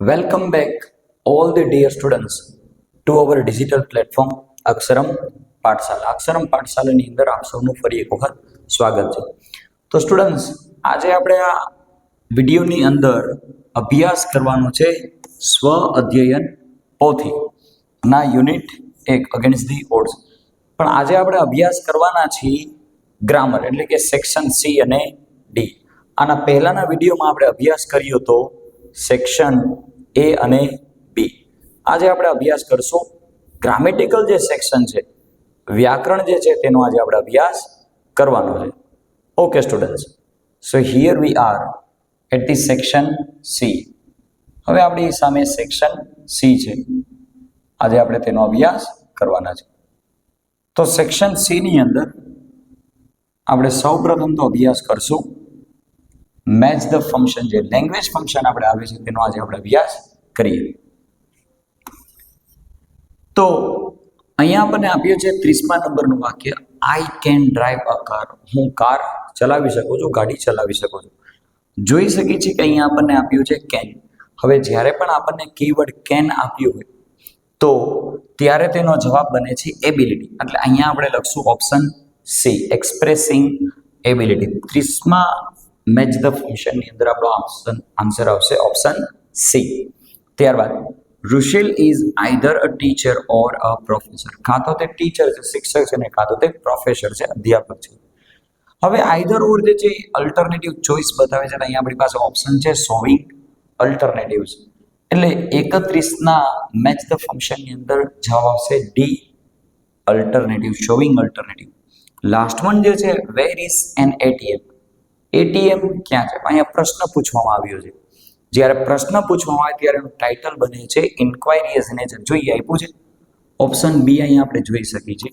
Welcome back, all the dear students, to our digital platform અક્ષરમ Pathshala Aksharam પાઠશાલાની અંદર આપ સૌનું ફરી એક વખત સ્વાગત છે. તો સ્ટુડન્ટ્સ આજે આપણે આ વિડીયોની અંદર અભ્યાસ કરવાનો છે સ્વ અધ્યયન પોથી ના યુનિટ એક અગેન્સ્ટ ધી ઓડ્સ પણ આજે આપણે અભ્યાસ કરવાના છીએ ગ્રામર એટલે કે સેક્શન સી અને ડી આના પહેલાના વિડીયોમાં આપણે અભ્યાસ કર્યો હતો સેક્શન એ અને બી. આજે આપણે અભ્યાસ કરશું ગ્રામેટિકલ જે સેક્શન છે, વ્યાકરણ જે છે, તેનો આજે આપણે અભ્યાસ કરવાનો છે. Okay students so here we are at the section C હવે આપણી સામે સેક્શન સી છે. આજે આપણે તેનો અભ્યાસ કરવાના છે. તો સેક્શન સીની અંદર આપણે સૌપ્રથમ તો અભ્યાસ કરશું મેચ ધ ફંક્શન જે લેંગ્વેજ ફંક્શન આપણે આવે છે, તેનો આજે આપણે અભ્યાસ કરીએ. તો અહીંયા આપણને આપ્યું છે ત્રીસમા નંબરનું વાક્ય I can drive a car હું કાર ચલાવી શકું છું, ગાડી ચલાવી શકું છું. જોઈ શકીએ છીએ કે અહીંયા આપણને આપ્યું છે કેન હવે જ્યારે પણ આપણને કીવર્ડ કેન આપ્યું હોય, તો ત્યારે તેનો જવાબ બને છે એબિલિટી એટલે અહીંયા આપણે લખશું ઓપ્શન સી એક્સપ્રેસિંગ એબિલિટી ત્રીસમા મેચ ધ ફંક્શનની અંદર આપણો ઓપ્શન આન્સર આવશે ઓપ્શન સી ત્યારબાદ, Rushil is either a teacher or a professor કાં તો તે ટીચર છે, શિક્ષક છે ને કાં તો તે પ્રોફેસર છે, અધ્યાપક છે. હવે આઈધર ઓર જે છે અલ્ટરનેટિવ ચોઈસ બતાવે છે અહીંયા આપણી પાસે ઓપ્શન છે સોવિંગ અલ્ટરનેટિવ્સ એટલે એકત્રીસના મેચ ધ ફંક્શનની અંદર જવાબ આવશે D alternative showing alternative last one જે છે where is an ATM ATM ક્યાં છે? અહીંયા પ્રશ્ન પૂછવામાં આવ્યો છે. જ્યારે પ્રશ્ન પૂછવામાં આવે ત્યારે ટાઇટલ બને છે ઇન્ક્વાયરી એઝ નેચર જોઈએ, આપ્યું છે? ઓપ્શન બી અહીંયા આપણે જોઈ શકીએ છીએ.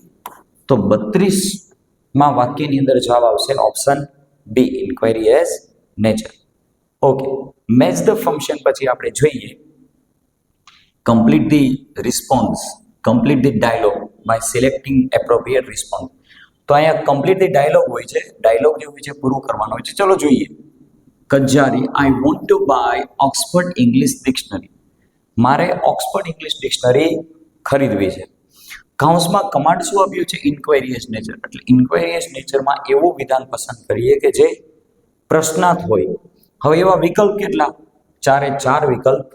તો બત્રીસમાં વાક્યની અંદર જવાબ આવશે option B inquiry as nature okay match the function પછી આપણે જોઈએ. Complete the response complete the dialogue by selecting appropriate response તો અહીંયા કમ્પ્લીટલી ડાયલોગ હોય છે. ડાયલોગ જે હોય છે, પૂરું કરવાનો હોય છે. ચલો જોઈએ. કજારી I want to buy Oxford English dictionary મારે ઓક્સફર્ડ ઇંગ્લિશ ડિક્શનરી ખરીદવી છે. કાઉન્સમાં કમાન્ડ શું આપ્યું છે? ઇન્ક્વાયરીએસ નેચર એટલે ઇન્ક્વાયરીએસ નેચરમાં એવું વિધાન પસંદ કરીએ કે જે પ્રશ્નાર્થ હોય. હવે એવા વિકલ્પ કેટલા? ચારે ચાર વિકલ્પ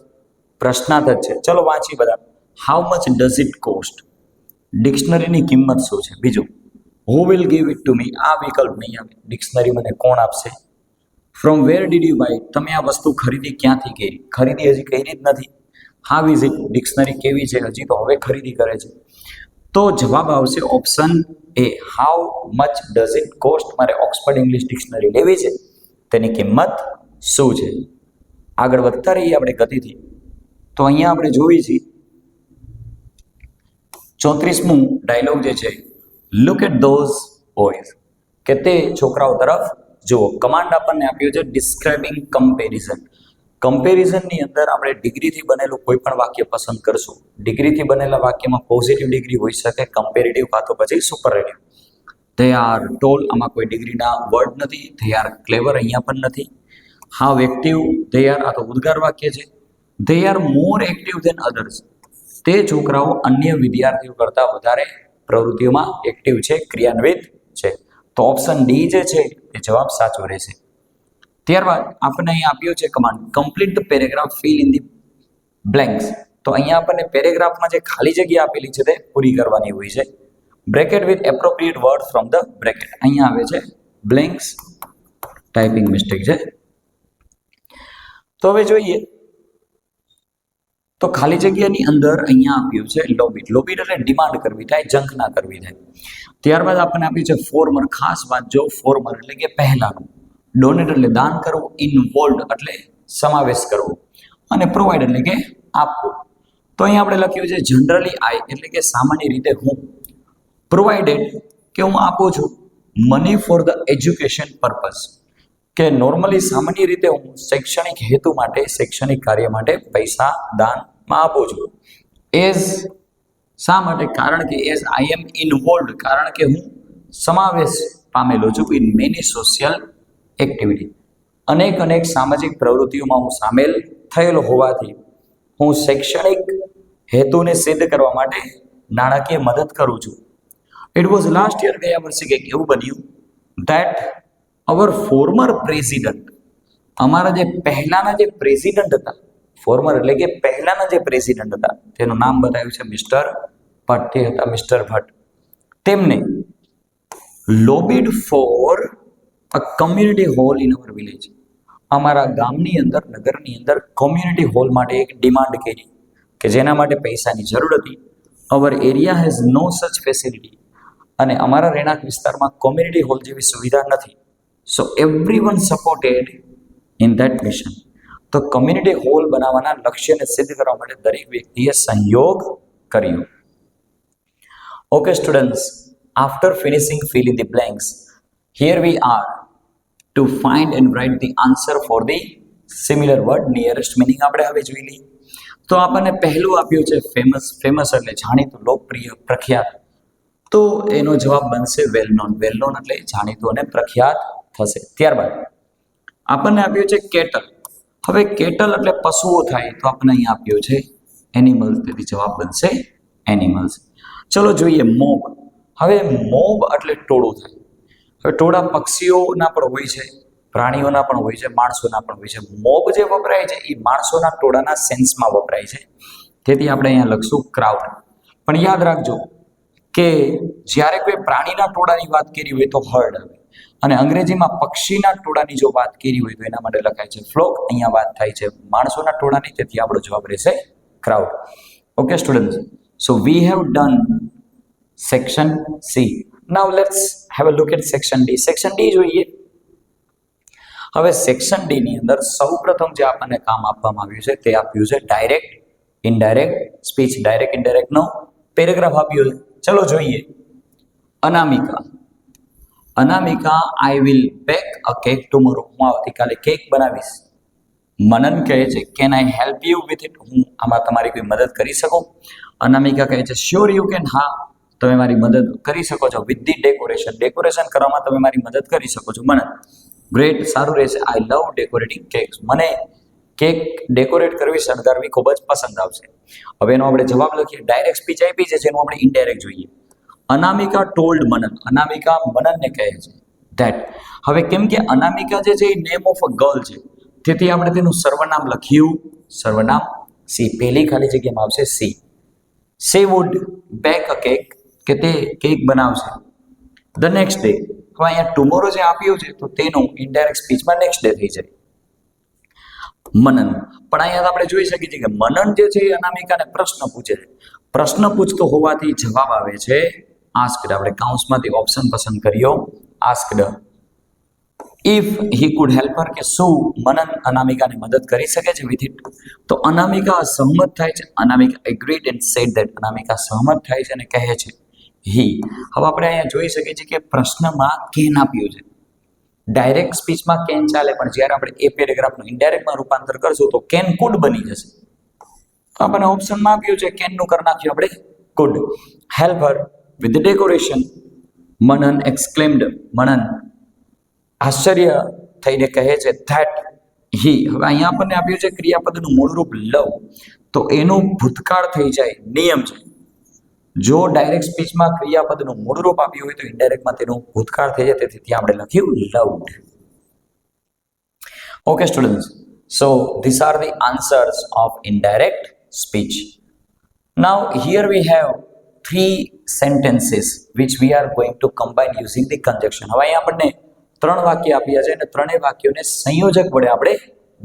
પ્રશ્નાર્થ જ છે. ચલો વાંચી બધા. How much does it cost ડિક્શનરીની કિંમત શું છે? બીજું. Who will give it to me આ વિકલ્પ નહીં આવે. ડિક્શનરી મને કોણ આપશે? From where did you buy તમે આ વસ્તુ ખરીદી ક્યાંથી કરી? ખરીદી હજી કરી જ નથી. હા વિઝિટ ડિક્શનરી કેવી છે હજી તો હવે ખરીદી કરે છે. તો જવાબ આવશે option A how much does it cost મારે ઓક્સફર્ડ ઇંગ્લિશ ડિક્શનરી લેવી છે. તેની કિંમત શું છે? આગળ વધતા રહીએ આપણે ગતિથી. તો અહીંયા આપણે જોઈએ છીએ. ચોત્રીસમું ડાયલોગ જે છે લુક એટ ધોઝ બોયઝ કે તે છોકરાઓ તરફ? જુઓ કમાન્ડ આપણને આપ્યો છે ડિસ્ક્રાઇબિંગ કમ્પેરિઝન કમ્પેરિઝનની અંદર આપણે ડિગ્રીથી બનેલું કોઈ પણ વાક્ય પસંદ કરશું. ડિગ્રીથી બનેલા વાક્યમાં પોઝિટિવ ડિગ્રી હોઈ શકે કમ્પેરેટિવ કાં તો પછી સુપરરેટિવ તે આર ટોલ, આમાં કોઈ ડિગ્રીના વર્ડ નથી ધે આર ક્લેવર અહીંયા પણ નથી. હાવ એક્ટિવ દે આર આ તો ઉદ્ગાર વાક્ય છે. They are more active than others તે છોકરાઓ અન્ય વિદ્યાર્થીઓ કરતાં વધારે પ્રવૃત્તિઓમાં એક્ટિવ છે, ક્રિયાન્વિત છે. તો ઓપ્શન ડી જે છે, એ જવાબ સાચો રહેશે. ત્યારબાદ આપણને અહીં આપ્યો છે command complete the paragraph fill in the blanks તો અહીંયા આપણને પેરેગ્રાફમાં જે ખાલી જગ્યા આપેલી છે તે પૂરી કરવાની હોય છે. Bracket with appropriate word from the bracket અહીંયા આવે છે બ્લેન્ક્સ ટાઈપિંગ મિસ્ટેક છે. તો હવે જોઈએ તો ખાલી જગ્યાની અંદર અહીંયા આપ્યું છે લોબિટ લોબિટ એટલે ડિમાન્ડ કરવી થાય જંક ના કરવી થાય. ત્યારબાદ આપણને આપ્યું છે ફોર્મર ખાસ વાત જો ફોર્મર એટલે કે પહેલાનું. ડોનેટ એટલે દાન કરવું ઇન્વોલ્વ એટલે સમાવેશ કરવો. અને પ્રોવાઈડ એટલે કે આપવું. તો અહીંયા આપણે લખ્યું છે જનરલી આઈ એટલે કે સામાન્ય રીતે હું. પ્રોવાઈડેડ કે હું આપું છું. Money for the education purpose કે નોર્મલી સામાન્ય રીતે હું શૈક્ષણિક હેતુ માટે, શૈક્ષણિક કાર્ય માટે પૈસા દાનમાં આપું છું. એઝ શા માટે? કારણ કે એઝ આઈ એમ ઇન્વોલ્વ કારણ કે હું સમાવેશ પામેલો છું ઇન મેની સોશિયલ એક્ટિવિટી અનેક અનેક સામાજિક પ્રવૃત્તિઓમાં હું સામેલ થયેલો હોવાથી હું શૈક્ષણિક હેતુને સિદ્ધ કરવા માટે નાણાકીય મદદ કરું છું. ઇટ વોઝ લાસ્ટ યર ગયા વર્ષે કંઈક એવું બન્યું. ધેટ અવર ફોર્મર પ્રેસિડન્ટ અમારા જે પહેલાના જે પ્રેસિડન્ટ હતા ફોર્મર એટલે કે પહેલાના જે પ્રેસિડન્ટ હતા, તેનું નામ બતાવ્યું છે મિસ્ટર ભટ્ટ, તે હતા મિસ્ટર ભટ્ટ. તેમને lobbied for a community hall in our village અમારા ગામની અંદર, નગરની અંદર કોમ્યુનિટી હોલ માટે એક ડિમાન્ડ કરી કે જેના માટે પૈસાની જરૂર હતી. અવર એરિયા હેઝ નો સચ ફેસિલિટી અને અમારા રહેણાંક વિસ્તારમાં કોમ્યુનિટી હોલ જેવી સુવિધા નથી. So every one supported in that mission તો કમ્યુનિટી હોલ બનાવવાના લક્ષ્યને સિદ્ધ કરવા માટે દરેક વ્યક્તિએ સહયોગ કર્યો. Okay students after finishing fill in the blanks here we are to find and write the answer for the similar word nearest meaning આપણે હવે જોઈ લઈએ. તો આપણને પહેલું આપ્યું છે ફેમસ ફેમસ એટલે જાણીતું, લોકપ્રિય, પ્રખ્યાત. તો એનો જવાબ બનશે વેલ નોન વેલ નોન એટલે જાણીતું અને પ્રખ્યાત થશે. ત્યારબાદ આપણને આપ્યું છે કેટલ. હવે કેટલ એટલે પશુઓ થાય તો આપણને અહીં આપ્યું છે એનિમલ્સ તેથી જવાબ બનશે એનિમલ્સ ચલો જોઈએ મોબ હવે મોબ એટલે ટોળું થાય. હવે ટોળા પક્ષીઓના પણ હોય છે, પ્રાણીઓના પણ હોય છે, માણસોના પણ હોય છે. મોબ જે વપરાય છે એ માણસોના ટોળાના સેન્સમાં વપરાય છે. તેથી આપણે અહીંયા લખશું ક્રાઉડ પણ યાદ રાખજો કે જ્યારે કોઈ પ્રાણીના ટોળાની વાત કરી હોય તો હર્ડ આવે. અને અંગ્રેજીમાં પક્ષીના ટોળાની જો વાત કરી હોય તો એના માટે લખાય છે, ફ્લોક અહીંયા વાત થાય છે, માણસોના ટોળાની તેથી આપણો જવાબ રહેશે, crowd okay student so we have done section C now let's have a look at section D section D જોઈએ. હવે સેક્શન ડી ની અંદર સૌપ્રથમ જે આપણને કામ આપવામાં આવ્યું છે તે આપ્યું છે direct indirect speech direct indirect નો પેરેગ્રાફ આપ્યો છે. ચલો જોઈએ. Anamika. Anamika I will bake a cake tomorrow હું આવતીકાલે કેક બનાવીશ. મનન કહે છે can I help you with it હું આમાં તમારી કોઈ મદદ કરી શકું? અનામિકા કહે છે શ્યોર યુ કેન હા, તમે મારી મદદ કરી શકો છો. વિથ ધી ડેકોરેશન ડેકોરેશન કરવામાં તમે મારી મદદ કરી શકો છો. મનન ગ્રેટ સારું રહેશે. આઈ લવ ડેકોરેટિંગ કેક્સ મને કેક ડેકોરેટ કરવી શણગારવી ખૂબ જ પસંદ આવશે. હવે એનો આપણે જવાબ લખીએ. ડાયરેક્ટ સ્પીચ આપી છે, જેનું આપણે ઇનડાયરેક્ટ જોઈએ. અનામિકા ટોલ્ડ મનન, અનામિકા મનનને કહે છે ધેટ હવે કેમ કે અનામિકા જે છે એ નેમ ઓફ અ ગર્લ છે. તેથી આપણે તેનું સર્વનામ લખ્યું, સર્વનામ સી પહેલી ખાલી જગ્યામાં આવશે સી સે વુડ બેક અ કેક કે તે કેક બનાવશે. ધ નેક્સ્ટ ડે હવે અહીંયા ટુમોરો જે આપ્યું છે, તો તેનું ઇનડાયરેક્ટ સ્પીચમાં નેક્સ્ટ ડે થઈ જાય. મનન. પણ અહીંયા આપણે જોઈ શકીએ છીએ કે મનન જે છે એ અનામિકાને પ્રશ્ન પૂછે છે. પ્રશ્ન પૂછતો હોવાથી જવાબ આવે છે આસ્કડ આપણે કાઉન્સમાંથી ઓપ્શન પસંદ કર્યો. Asked if he could help her કે શું મનન અનામિકાને મદદ કરી શકે છે વિથ ઇટ તો અનામિકા સહમત થાય છે. Anamika agreed and said that Anamika સહમત થાય છે અને કહે છે હી હવે આપણે અહીંયા જોઈ શકીએ છીએ કે પ્રશ્નમાં કેન આપ્યું છે. ડાયરેક્ટ સ્પીચમાં કેન ચાલે, પણ જ્યારે આપણે એ પેરેગ્રાફનું ઇન્ડાયરેક્ટમાં રૂપાંતર કરશું તો કેન કુડ બની જશે. આપણને ઓપ્શનમાં આપ્યું છે કેનનું કરી નાખ્યું આપણે. Could help with decoration Manan exclaimed Manan આશ્ચર્ય થઈને કહે છે ધેટ હી હવે અહીંયા આપણને આપ્યું છે ક્રિયાપદનું મૂળરૂપ લવ. તો એનું ભૂતકાળ થઈ જાય, નિયમ છે. જો ડાયરેક્ટ સ્પીચમાં ક્રિયાપદનું મૂળરૂપ આપ્યું હોય તો ઇન્ડાયરેક્ટમાં તેનું ભૂતકાળ થઈ જાય, તેથી ત્યાં આપણે લખ્યું loved okay students so this are the answers of indirect speech now here we have three sentences which we are going to combine using the conjunction. હવે અહીંયા આપણને ત્રણ વાક્ય આપ્યા છે અને ત્રણેય વાક્યોને સંયોજક વડે આપણે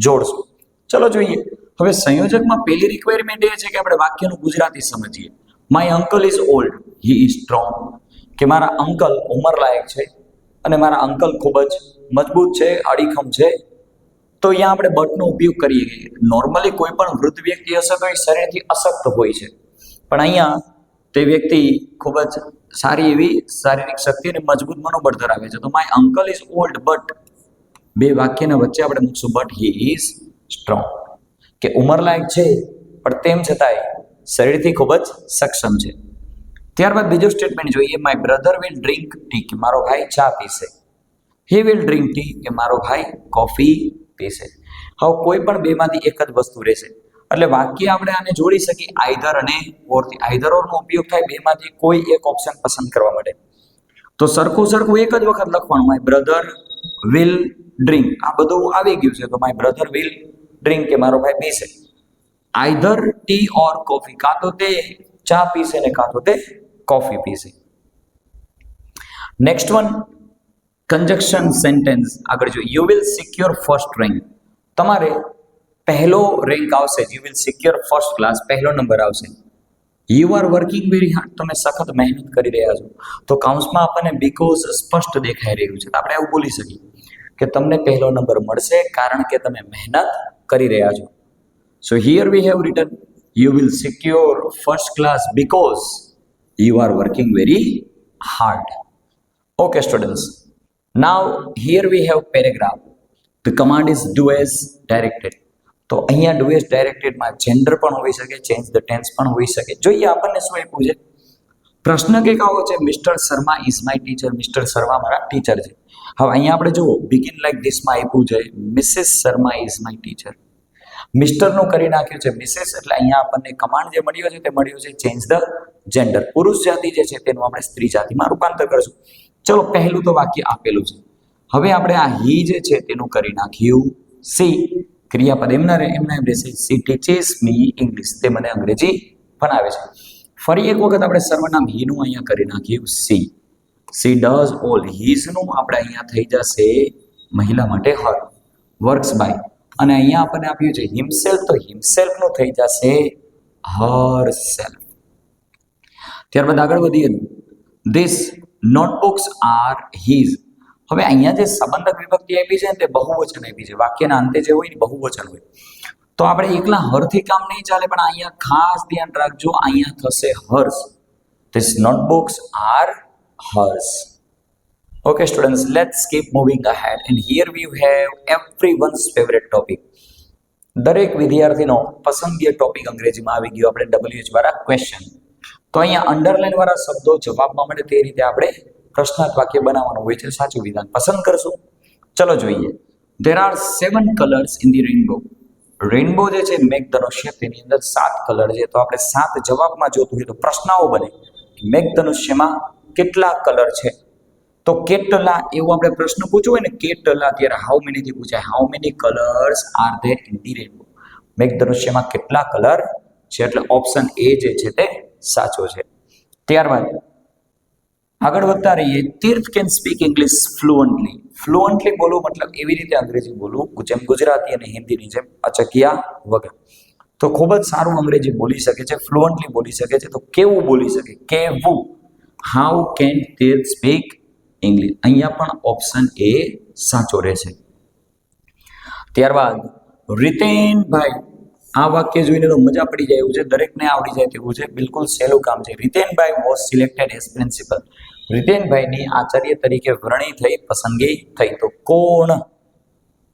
જોડશું. ચલો જોઈએ. હવે સંયોજકમાં પહેલી રિક્વાયરમેન્ટ એ છે કે આપણે વાક્યનું ગુજરાતી સમજીએ. My uncle is old he is strong કે મારા અંકલ ઉંમરલાયક છે અને મારા અંકલ ખૂબ જ મજબૂત છે અડીખમ છે. તો અહીંયા આપણે બટનો ઉપયોગ કરીએ. નોર્મલી કોઈ પણ વૃદ્ધ વ્યક્તિ હશે તો એ શરીરથી અશક્ત હોય છે. પણ અહીંયા તે વ્યક્તિ ખૂબ જ સારી એવી શારીરિક શક્તિ અને મજબૂત મનોબળ ધરાવે છે. તો my uncle is old but બે વાક્યના વચ્ચે આપણે મૂકશું બટ હી ઇઝ સ્ટ્રોંગ કે ઉંમરલાયક છે, પણ તેમ છતાંય શરીરથી ખૂબ જ સક્ષમ છે. ત્યારબાદ બીજું સ્ટેટમેન્ટ જોઈએ my brother will drink tea કે મારો ભાઈ ચા પીશે. હી વિલ ડ્રિંક ટી કે મારો ભાઈ કોફી પીશે. હવે કોઈ પણ બેમાંથી એક જ વસ્તુ રહેશે. એટલે વાક્ય આપણે આને જોડી શકીએ આઈધર અને ઓરથી આઈધર ઓરનો ઉપયોગ થાય બેમાંથી કોઈ એક ઓપ્શન પસંદ કરવા માટે. તો સરખું સરખું એક જ વખત લખવાનું માય બ્રધર વિલ ડ્રિંક આ બધું આવી ગયું છે, તો માય બ્રધર વિલ ડ્રિંક કે મારો ભાઈ પીશે. આઈધર ટી ઓર કોફી કાં તો તે ચા પીશે ને કાં તો તે કોફી પીશે. નેક્સ્ટ વન કન્જક્શન સેન્ટેન્સ આગળ જો you will secure first rank તમારે પહેલો રેન્ક આવશે. You will secure first class પહેલો નંબર આવશે. You are working very hard તમે સખત મહેનત કરી રહ્યા છો. તો કાઉન્સમાં આપણને બીકોઝ સ્પષ્ટ દેખાઈ રહ્યું છે. આપણે એવું બોલી શકીએ કે તમને પહેલો નંબર મળશે કારણ કે તમે મહેનત કરી રહ્યા છો. So here we have written you will secure first class because you are working very hard okay students now here we have paragraph the command is do as directed. તો અહીંયા ડુ એસ ડાયરેક્ટેડમાં જેન્ડર પણ હોઈ શકે change the tense પણ હોઈ શકે. જોઈએ આપણને શું આપ્યું છે? પ્રશ્ન કંઈક આવો છે mister Sharma is my teacher mister Sharma મારા ટીચર છે. હવે અહીંયા આપણે જુઓ બિગિન લાઈક ધીસમાં આપ્યું છે missus Sharma is my teacher મિસ્ટરનું કરી નાખ્યું છે મિસિસ એટલે અહીંયા આપણને કમાન્ડ જે મળ્યો છે તે મળ્યું છે ચેન્જ ધ જેન્ડર પુરુષ જાતિ જે છે તેનું આપણે સ્ત્રી જાતિમાં રૂપાંતર કરશું. ચલો, પહેલું તો વાક્ય આપેલું છે. હવે આપણે આ હી જે છે તેનું કરી નાખ્યું. સી ક્રિયાપદ એમના એમના એમ રહેશે. સી ટીચીસ મી ઇંગ્લિશ તે મને અંગ્રેજી ભણાવે છે. ફરી એક વખત આપણે સર્વનામ હીનું અહીંયા કરી નાખ્યું. સી સી ડઝ ઓલ હીઝનું આપણે અહીંયા થઈ જશે મહિલા માટે હર. વર્ક્સ બાય અને અહીંયા આપણને આપ્યું છે હિમસેલ્ફ તો હિમસેલ્ફનું થઈ જશે હર સેલ્ફ ત્યારબાદ આગળ વધીએ. ધીસ નોટબુક્સ આર હીઝ હવે અહીંયા જે સંબંધક વિભક્તિ આપી છે તે બહુવચન આપી છે. વાક્યના અંતે જે હોય ને બહુવચન હોય. તો આપણે એકલા હરથી કામ નહીં ચાલે પણ અહીંયા ખાસ ધ્યાન રાખજો અહીંયા થશે hers. This notebooks are hers Okay, students, let's keep moving ahead. And here we have everyone's favorite topic. દરેક વિદ્યાર્થીનો પસંદગીય ટોપિક અંગ્રેજીમાં આવી ગયો. આપણે ડબલ્યુએચ વાળા ક્વેશ્ચન તો અહીંયા અંડરલાઈન વાળા શબ્દો જવાબમાં મળે તે રીતે આપણે પ્રશ્નાર્થ વાક્ય બનાવવાનું હોય છે, સાચું વિધાન પસંદ કરશું. ચલો જોઈએ. There are seven colours in the rainbow rainbow જે છે, મેઘધનુષ્ય, તેની અંદર સાત કલર છે. તો આપણે સાત જવાબમાં જોતું હોય તો પ્રશ્નાઓ બને. મેઘધનુષ્યમાં કેટલા કલર છે? તો કેટલા, એવું આપણે પ્રશ્ન પૂછવો હોય ને, કેટલા, ત્યારે હાઉ મેની થી પૂછાય. How many colours are there in the rainbow મેઘધનુષ્યમાં કેટલા કલર છે? એટલે ઓપ્શન એ જે છે તે સાચો છે. ત્યારબાદ આગળ વધતા રહીએ. Tirth can speak English fluently fluently બોલવું મતલબ એવી રીતે અંગ્રેજી બોલવું જેમ ગુજરાતી અને હિન્દીની જેમ અચકિયા વગર. તો ખૂબ જ સારું અંગ્રેજી બોલી શકે છે ફ્લુઅન્ટલી બોલી શકે છે. તો કેવું બોલી શકે? કેવું? How can Tirth speak English અહીંયા પણ ઓપ્શન એ સાચો રહેશે. ત્યારબાદ રીતેનભાઈ આ વાક્ય જોઈને તો મજા પડી જાય એવું છે. દરેકને આવડી જાય તેવું છે. બિલકુલ સહેલું કામ છે. Ritenbhai was selected as principal રીતેનભાઈની આચાર્ય તરીકે વરણી થઈ, પસંદગી થઈ. તો કોણ?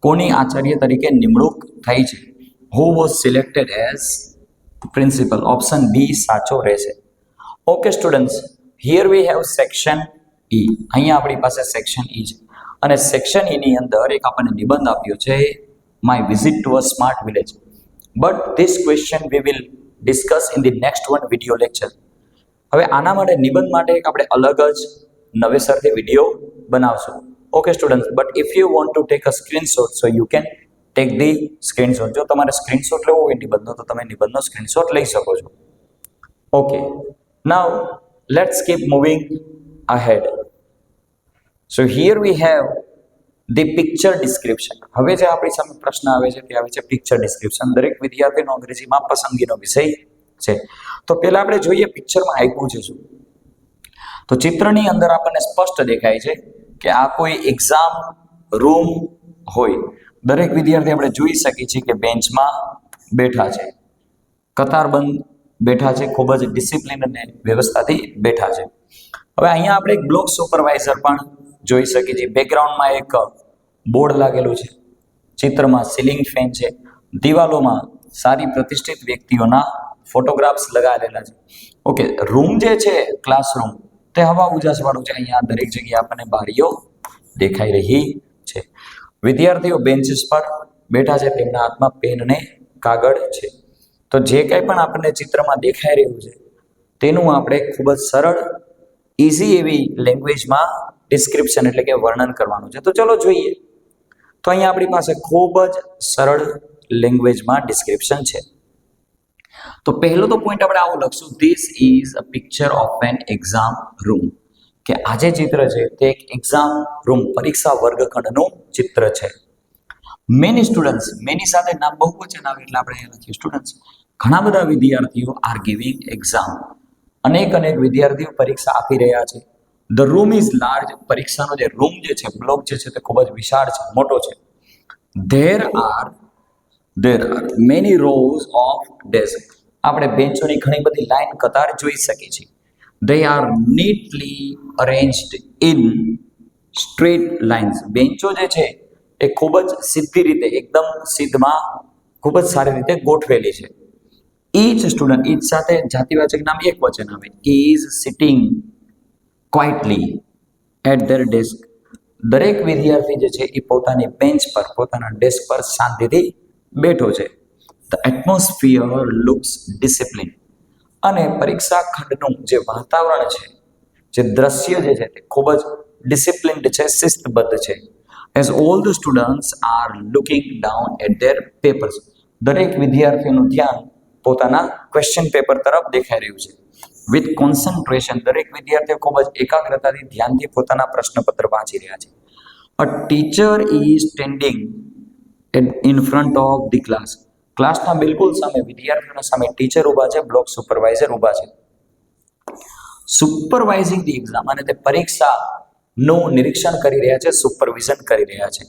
કોની આચાર્ય તરીકે નિમણૂક થઈ છે? Who was selected as principal option B સાચો રહેશે. Okay students here we have section E અહીંયા આપણી પાસે સેક્શન ઈ છે. અને સેક્શન ઈની અંદર એક આપણને નિબંધ આપ્યો છે my visit to a smart village but this question we will discuss in the next one video lecture હવે આના માટે નિબંધ માટે એક આપણે અલગ જ નવેસરથી વીડિયો બનાવશું okay student but if you want to take a screenshot so you can take the screenshot જો તમારે સ્ક્રીનશોટ લેવો હોય નિબંધનો તો તમે નિબંધનો સ્ક્રીનશોટ લઈ શકો છો okay now let's keep moving ahead. So here we have the picture description. હવે જે આપણી સામે પ્રશ્ન આવે છે, તે આવે છે પિક્ચર ડિસ્ક્રિપ્શન દરેક વિદ્યાર્થીનો અંગ્રેજીમાં પસંદગીનો વિષય છે. તો પહેલા આપણે જોઈએ પિક્ચરમાં આપ્યું છે શું? તો ચિત્રની અંદર આપણને સ્પષ્ટ દેખાય છે કે આ કોઈ એક્ઝામ રૂમ હોય. દરેક વિદ્યાર્થી આપણે જોઈ શકીએ છીએ કે બેન્ચમાં બેઠા છે. કતારબંધ બેઠા છે, ખૂબ જ ડિસિપ્લિન અને વ્યવસ્થાથી બેઠા છે. હવે અહીંયા આપણે એક બ્લોક સુપરવાઇઝર પણ જોઈ શકીએ છીએ. બેકગ્રાઉન્ડમાં એક બોર્ડ લાગેલું છે. ચિત્રમાં સીલિંગ ફેન છે. દિવાલોમાં સારી પ્રતિષ્ઠિત વ્યક્તિઓના ફોટોગ્રાફ્સ લગાવેલા છે. ઓકે, રૂમ જે છે, ક્લાસરૂમ, તે હવા ઉજાસવાળું છે. અહીંયા દરેક જગ્યાએ આપણને બારીઓ દેખાઈ રહી છે. વિદ્યાર્થીઓ બેન્ચીસ પર બેઠા છે. તેમના હાથમાં પેન અને કાગળ છે. તો જે કંઈ પણ આપણને ચિત્રમાં દેખાઈ રહ્યું છે, તેનું આપણે ખૂબ જ સરળ ઇઝી એવી લેંગ્વેજમાં ડિસ્ક્રિપ્શન એટલે કે વર્ણન કરવાનું છે. તો ચલો જોઈએ. તો અહીંયા આપણી પાસે ખૂબ જ સરળ લેંગ્વેજમાં ડિસ્ક્રિપ્શન છે. તો પહેલો તો પોઈન્ટ આપણે આવો લખશું. This is a picture of an exam room કે આ ચિત્ર છે તે એક એક્ઝામ રૂમ પરીક્ષા વર્ગખંડનું ચિત્ર છે. મેની સ્ટુડન્ટ્સ મેની સાથે નામ બહુવચન આવે એટલે આપણે અહીંયા લખીએ સ્ટુડન્ટ્સ ઘણા બધા વિદ્યાર્થીઓ આર ગિવિંગ એક્ઝામ અનેક અનેક વિદ્યાર્થીઓ પરીક્ષા આપી રહ્યા છે. ધ રૂમ ઇઝ લાર્જ પરીક્ષાનો જે રૂમ જે છે બ્લોક જે છે તે ખૂબ જ વિશાળ છે, મોટો છે. There are there are many rows of desk આપણે બેન્ચોની ઘણી બધી લાઈન કતાર જોઈ શકીએ છીએ. They are neatly arranged in straight lines બેન્ચો જે છે, એ ખૂબ જ સીધી રીતે, એકદમ સીધમાં ખૂબ જ સારી રીતે ગોઠવેલી છે. ઈચ સ્ટુડન્ટ ઈચ સાથે જાતિવાચક નામ એક વચન આવે is sitting quietly at their desk દરેક વિદ્યાર્થી જે છે, એ પોતાની બેન્ચ પર, પોતાના ડેસ્ક પર શાંતિથી બેઠો છે. ધ એટમોસ્ફિયર લુક્સ ડિસિપ્લિન અને પરીક્ષા ખંડનું જે વાતાવરણ છે, જે દ્રશ્ય જે છે તે ખૂબ જ ડિસિપ્લિન્ડ છે, શિસ્તબદ્ધ છે. As all the students are looking down at their papers દરેક વિદ્યાર્થીનું ધ્યાન પોતાના ક્વેશ્ચન પેપર તરફ દેખાઈ રહ્યું છે. વિથ કોન્સન્ટ્રેશન દરેક વિદ્યાર્થીઓ ખૂબ જ એકાગ્રતાથી ધ્યાનથી પોતાના પ્રશ્નપત્ર વાંચી રહ્યા છે. A teacher is standing in front of the class. ક્લાસના બિલકુલ સામે વિદ્યાર્થીઓના સામે ટીચર ઊભા છે, બ્લોક સુપરવાઇઝર ઊભા છે. સુપરવાઇઝિંગ ધી એક્ઝામ અને તે પરીક્ષાનું નિરીક્ષણ કરી રહ્યા છે, સુપરવિઝન કરી રહ્યા છે.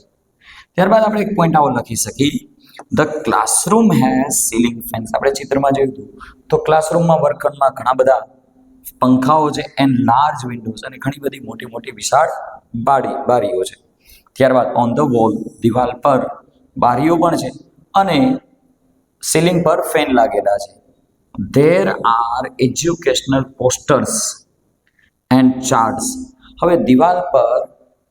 ત્યારબાદ આપણે એક પોઈન્ટ આવો લખી શકીએ. The classroom has ceiling fans આપણે ચિત્રમાં જોયું હતું. તો ક્લાસરૂમમાં વર્ગખંડમાં ઘણા બધા પંખાઓ છે એન્ડ લાર્જ વિન્ડોઝ અને ઘણી બધી મોટી મોટી વિશાળ બારી બારીઓ છે. ત્યારબાદ ઓન ધ વોલ દિવાલ પર બારીઓ પણ છે અને સીલિંગ પર ફેન લાગેલા છે. There are educational posters and charts હવે દિવાલ પર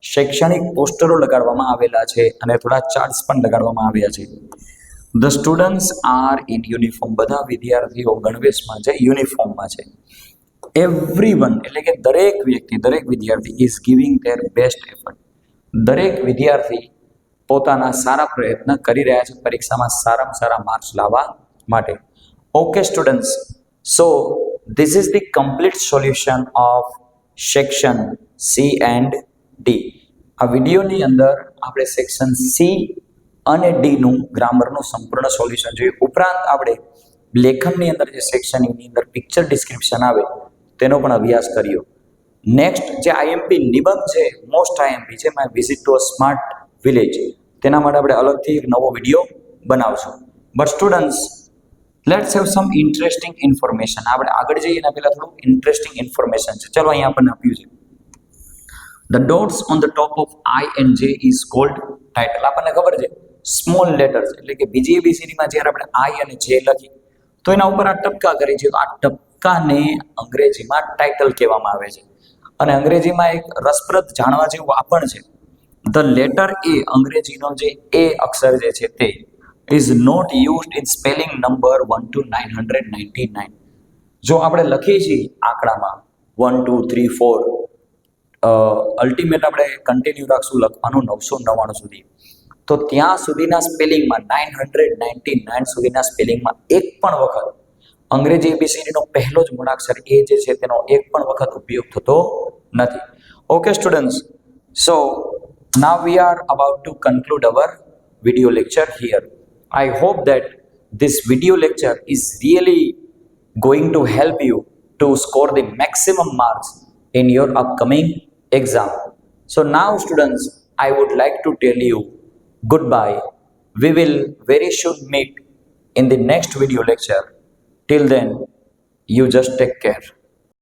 શૈક્ષણિક પોસ્ટરો લગાડવામાં આવેલા છે અને થોડા ચાર્ટ્સ પણ લગાડવામાં આવ્યા છે. The students are in uniform બધા વિદ્યાર્થીઓ ગણવેશમાં છે, યુનિફોર્મમાં છે. એવરી વન એટલે કે દરેક વ્યક્તિ, દરેક વિદ્યાર્થી is giving their best effort દરેક વિદ્યાર્થી પોતાના સારા પ્રયત્ન કરી રહ્યા છે પરીક્ષામાં સારામાં સારા માર્ક્સ લાવવા માટે. Okay students so this is the complete solution of section C and D આ વિડીયોની અંદર આપણે સેક્શન સી અને ડીનું ગ્રામરનું સંપૂર્ણ સોલ્યુશન જોયું. ઉપરાંત આપણે લેખનની અંદર જે સેક્શન એની અંદર પિક્ચર ડિસ્ક્રિપ્શન આવે, તેનો પણ અભ્યાસ કર્યો. નેક્સ્ટ જે આઈએમપી નિબંધ છે મોસ્ટ આઈએમપી છે my visit to a smart village તેના માટે આપણે અલગથી એક નવો વીડિયો બનાવશું. But students let's have some interesting information આપણે આગળ જઈએ એના પહેલાં થોડું ઇન્ટરેસ્ટિંગ ઇન્ફોર્મેશન છે. ચલો અહીંયા આપણને આપ્યું છે. The dots on the top of I and જે ઇઝ કોલ્ડ ટાઇટલ આપણને ખબર છે? સ્મોલ લેટર્સ એટલે કે બીજી એબીસીડીમાં જ્યારે આપણે આઈ અને જે લખી, તો એના ઉપર આ ટપકા કરી છે. આ ટપકાને અંગ્રેજીમાં ટાઇટલ કહેવામાં આવે છે. અને અંગ્રેજીમાં એક રસપ્રદ જાણવા જેવું આ પણ છે. ધ લેટર એ અંગ્રેજીનો જે એ અક્ષર જે છે તે is not used in spelling number one two nine hundred ninety nine જો આપણે લખીએ છીએ આંકડામાં one two three four ultimate આપણે કન્ટિન્યુ રાખશું લખવાનું નવસો નવ્વાણું સુધી. તો ત્યાં સુધીના સ્પેલિંગમાં નાઇન હંડ્રેડ નાઇન્ટી નાઇન સુધીના સ્પેલિંગમાં એક પણ વખત, અંગ્રેજી એબીસીડીનો પહેલો જ મૂળાક્ષર એ જે છે તેનો એક પણ વખત ઉપયોગ થતો નથી. Okay students so now we are about to conclude our video lecture here. I hope that this video lecture is really going to help you to score the maximum marks in your upcoming exam. So now students i would like to tell you goodbye. We will very soon meet in the next video lecture. Till then you just take care